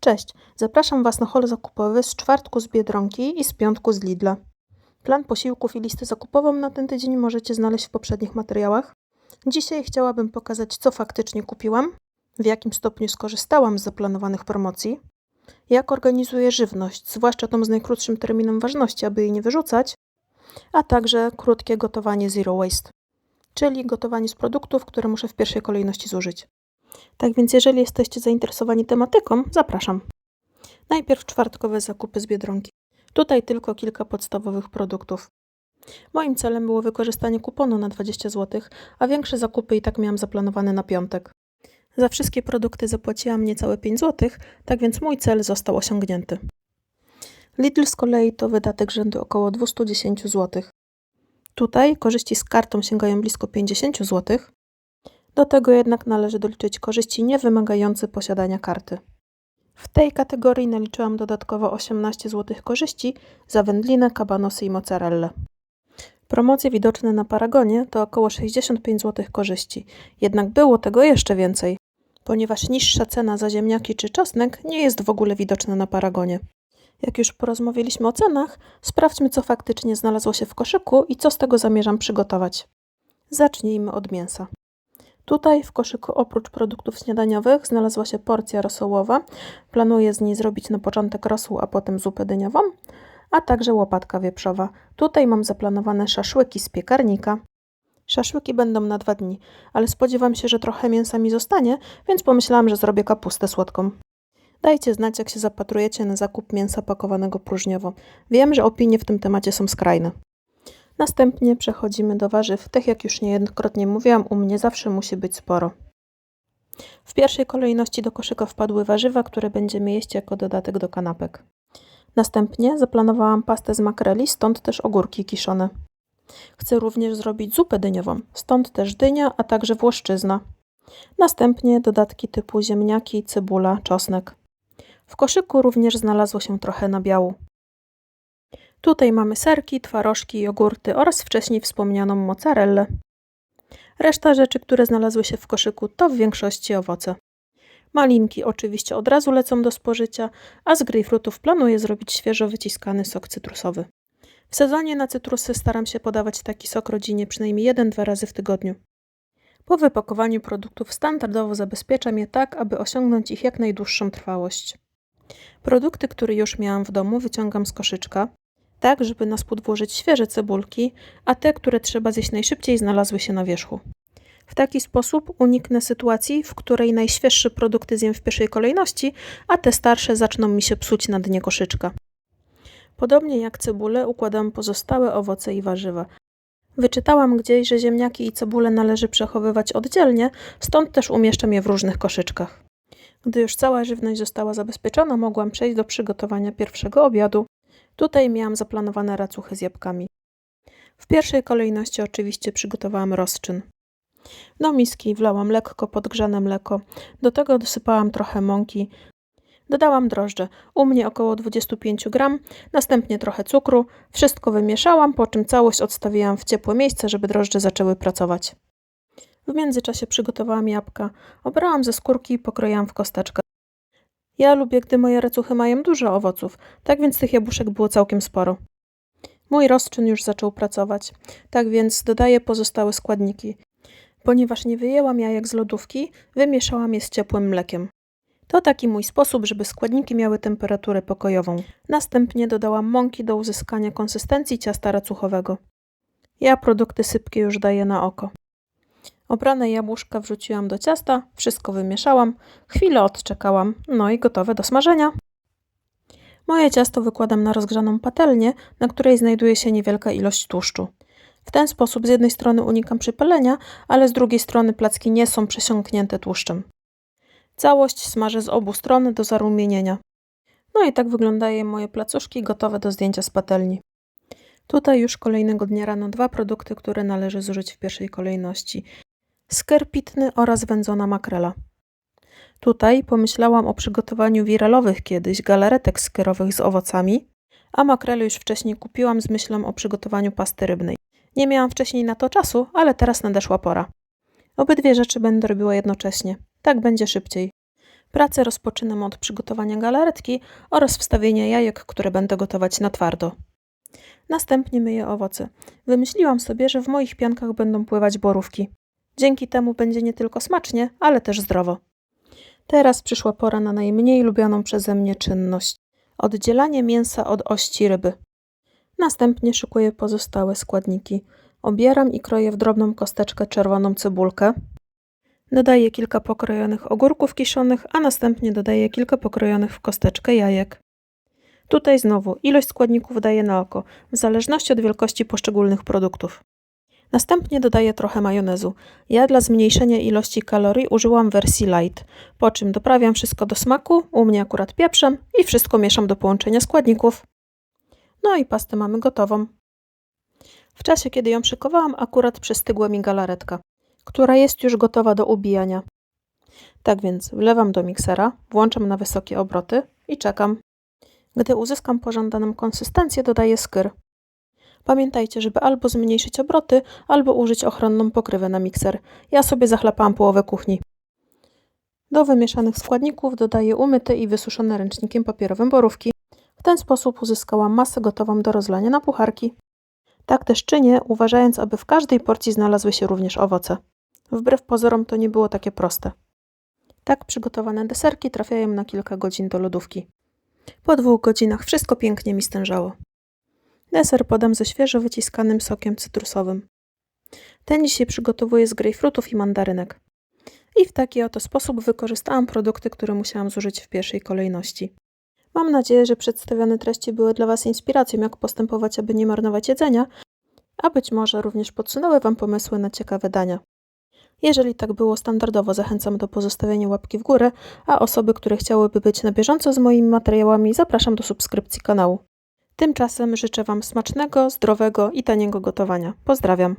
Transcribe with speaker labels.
Speaker 1: Cześć, zapraszam Was na hol zakupowy z czwartku z Biedronki i z piątku z Lidla. Plan posiłków i listę zakupową na ten tydzień możecie znaleźć w poprzednich materiałach. Dzisiaj chciałabym pokazać, co faktycznie kupiłam, w jakim stopniu skorzystałam z zaplanowanych promocji, jak organizuję żywność, zwłaszcza tą z najkrótszym terminem ważności, aby jej nie wyrzucać, a także krótkie gotowanie zero waste, czyli gotowanie z produktów, które muszę w pierwszej kolejności zużyć. Tak więc jeżeli jesteście zainteresowani tematyką, zapraszam. Najpierw czwartkowe zakupy z Biedronki. Tutaj tylko kilka podstawowych produktów. Moim celem było wykorzystanie kuponu na 20 zł, a większe zakupy i tak miałam zaplanowane na piątek. Za wszystkie produkty zapłaciłam niecałe 5 zł, tak więc mój cel został osiągnięty. Lidl z kolei to wydatek rzędu około 210 zł. Tutaj korzyści z kartą sięgają blisko 50 zł, do tego jednak należy doliczyć korzyści niewymagające posiadania karty. W tej kategorii naliczyłam dodatkowo 18 zł korzyści za wędlinę, kabanosy i mozzarellę. Promocje widoczne na Paragonie to około 65 zł korzyści, jednak było tego jeszcze więcej, ponieważ niższa cena za ziemniaki czy czosnek nie jest w ogóle widoczna na Paragonie. Jak już porozmawialiśmy o cenach, sprawdźmy co faktycznie znalazło się w koszyku i co z tego zamierzam przygotować. Zacznijmy od mięsa. Tutaj w koszyku oprócz produktów śniadaniowych znalazła się porcja rosołowa. Planuję z niej zrobić na początek rosół, a potem zupę dyniową, a także łopatka wieprzowa. Tutaj mam zaplanowane szaszłyki z piekarnika. Szaszłyki będą na dwa dni, ale spodziewam się, że trochę mięsa mi zostanie, więc pomyślałam, że zrobię kapustę słodką. Dajcie znać, jak się zapatrujecie na zakup mięsa pakowanego próżniowo. Wiem, że opinie w tym temacie są skrajne. Następnie przechodzimy do warzyw. Tak jak już niejednokrotnie mówiłam, u mnie zawsze musi być sporo. W pierwszej kolejności do koszyka wpadły warzywa, które będziemy jeść jako dodatek do kanapek. Następnie zaplanowałam pastę z makreli, stąd też ogórki kiszone. Chcę również zrobić zupę dyniową, stąd też dynia, a także włoszczyzna. Następnie dodatki typu ziemniaki, cebula, czosnek. W koszyku również znalazło się trochę nabiału. Tutaj mamy serki, twarożki, jogurty oraz wcześniej wspomnianą mozzarellę. Reszta rzeczy, które znalazły się w koszyku, to w większości owoce. Malinki oczywiście od razu lecą do spożycia, a z grejpfrutów planuję zrobić świeżo wyciskany sok cytrusowy. W sezonie na cytrusy staram się podawać taki sok rodzinie przynajmniej 1-2 razy w tygodniu. Po wypakowaniu produktów standardowo zabezpieczam je tak, aby osiągnąć ich jak najdłuższą trwałość. Produkty, które już miałam w domu, wyciągam z koszyczka tak żeby na spód włożyć świeże cebulki, a te, które trzeba zjeść najszybciej, znalazły się na wierzchu. W taki sposób uniknę sytuacji, w której najświeższe produkty zjem w pierwszej kolejności, a te starsze zaczną mi się psuć na dnie koszyczka. Podobnie jak cebulę układam pozostałe owoce i warzywa. Wyczytałam gdzieś, że ziemniaki i cebulę należy przechowywać oddzielnie, stąd też umieszczam je w różnych koszyczkach. Gdy już cała żywność została zabezpieczona, mogłam przejść do przygotowania pierwszego obiadu. Tutaj miałam zaplanowane racuchy z jabłkami. W pierwszej kolejności oczywiście przygotowałam rozczyn. Do miski wlałam lekko podgrzane mleko, do tego dosypałam trochę mąki, dodałam drożdże, u mnie około 25 gram, następnie trochę cukru, wszystko wymieszałam, po czym całość odstawiłam w ciepłe miejsce, żeby drożdże zaczęły pracować. W międzyczasie przygotowałam jabłka, obrałam ze skórki i pokroiłam w kosteczkę. Ja lubię, gdy moje racuchy mają dużo owoców, tak więc tych jabłuszek było całkiem sporo. Mój rozczyn już zaczął pracować, tak więc dodaję pozostałe składniki. Ponieważ nie wyjęłam jajek z lodówki, wymieszałam je z ciepłym mlekiem. To taki mój sposób, żeby składniki miały temperaturę pokojową. Następnie dodałam mąki do uzyskania konsystencji ciasta racuchowego. Ja produkty sypkie już daję na oko. Obrane jabłuszka wrzuciłam do ciasta, wszystko wymieszałam, chwilę odczekałam, no i gotowe do smażenia. Moje ciasto wykładam na rozgrzaną patelnię, na której znajduje się niewielka ilość tłuszczu. W ten sposób z jednej strony unikam przypalenia, ale z drugiej strony placki nie są przesiąknięte tłuszczem. Całość smażę z obu stron do zarumienienia. No i tak wyglądają moje placuszki gotowe do zdjęcia z patelni. Tutaj już kolejnego dnia rano dwa produkty, które należy zużyć w pierwszej kolejności sker pitny oraz wędzona makrela. Tutaj pomyślałam o przygotowaniu wiralowych kiedyś galaretek skerowych z owocami, a makrele już wcześniej kupiłam z myślą o przygotowaniu pasty rybnej. Nie miałam wcześniej na to czasu, ale teraz nadeszła pora. Obydwie rzeczy będę robiła jednocześnie. Tak będzie szybciej. Pracę rozpoczynam od przygotowania galaretki oraz wstawienia jajek, które będę gotować na twardo. Następnie myję owoce. Wymyśliłam sobie, że w moich piankach będą pływać borówki. Dzięki temu będzie nie tylko smacznie, ale też zdrowo. Teraz przyszła pora na najmniej lubianą przeze mnie czynność oddzielanie mięsa od ości ryby. Następnie szykuję pozostałe składniki. Obieram i kroję w drobną kosteczkę czerwoną cebulkę. Dodaję kilka pokrojonych ogórków kiszonych, a następnie dodaję kilka pokrojonych w kosteczkę jajek. Tutaj znowu ilość składników daję na oko, w zależności od wielkości poszczególnych produktów. Następnie dodaję trochę majonezu. Ja dla zmniejszenia ilości kalorii użyłam wersji light, po czym doprawiam wszystko do smaku, u mnie akurat pieprzem i wszystko mieszam do połączenia składników. No i pastę mamy gotową. W czasie, kiedy ją szykowałam, akurat przystygła mi galaretka, która jest już gotowa do ubijania. Tak więc wlewam do miksera, włączam na wysokie obroty i czekam. Gdy uzyskam pożądaną konsystencję, dodaję skyr. Pamiętajcie, żeby albo zmniejszyć obroty, albo użyć ochronną pokrywę na mikser. Ja sobie zachlapałam połowę kuchni. Do wymieszanych składników dodaję umyte i wysuszone ręcznikiem papierowym borówki. W ten sposób uzyskałam masę gotową do rozlania na pucharki. Tak też czynię, uważając, aby w każdej porcji znalazły się również owoce. Wbrew pozorom to nie było takie proste. Tak przygotowane deserki trafiają na kilka godzin do lodówki. Po dwóch godzinach wszystko pięknie mi stężało. Deser podam ze świeżo wyciskanym sokiem cytrusowym. Ten dzisiaj przygotowuję z grejpfrutów i mandarynek. I w taki oto sposób wykorzystałam produkty, które musiałam zużyć w pierwszej kolejności. Mam nadzieję, że przedstawione treści były dla Was inspiracją, jak postępować, aby nie marnować jedzenia, a być może również podsunęły Wam pomysły na ciekawe dania. Jeżeli tak było, standardowo zachęcam do pozostawienia łapki w górę, a osoby, które chciałyby być na bieżąco z moimi materiałami, zapraszam do subskrypcji kanału. Tymczasem życzę Wam smacznego, zdrowego i taniego gotowania. Pozdrawiam.